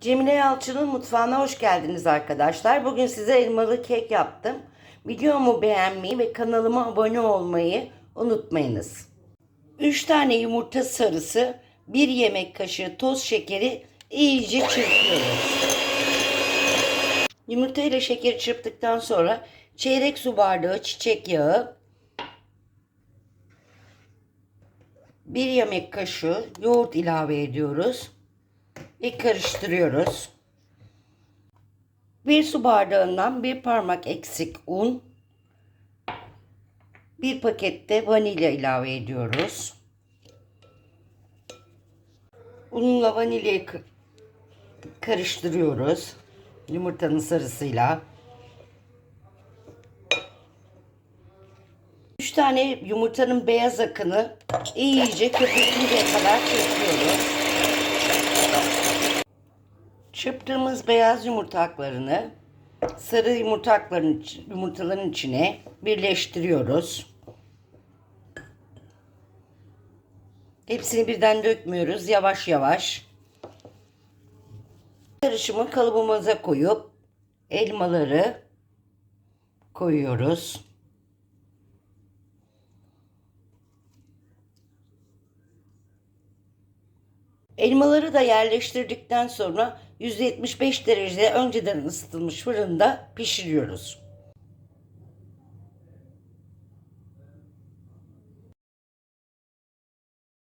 Cemile Yalçın'ın mutfağına hoş geldiniz arkadaşlar. Bugün size elmalı kek yaptım. Videomu beğenmeyi ve kanalıma abone olmayı unutmayınız. 3 tane yumurta sarısı, 1 yemek kaşığı toz şekeri iyice çırpıyoruz. Yumurta ile şekeri çırptıktan sonra çeyrek su bardağı çiçek yağı, 1 yemek kaşığı yoğurt ilave ediyoruz ve karıştırıyoruz. Bir su bardağından bir parmak eksik un, bir pakette vanilya ilave ediyoruz. Unla vanilyayı karıştırıyoruz yumurtanın sarısıyla. 3 tane yumurtanın beyaz akını iyice köpürtünceye kadar çırpıyoruz. Çırptığımız beyaz yumurtaklarını sarı yumurtakların yumurtaların içine birleştiriyoruz. Hepsini birden dökmüyoruz. Yavaş yavaş. Karışımı kalıbımıza koyup elmaları koyuyoruz. Elmaları da yerleştirdikten sonra 175 derecede önceden ısıtılmış fırında pişiriyoruz.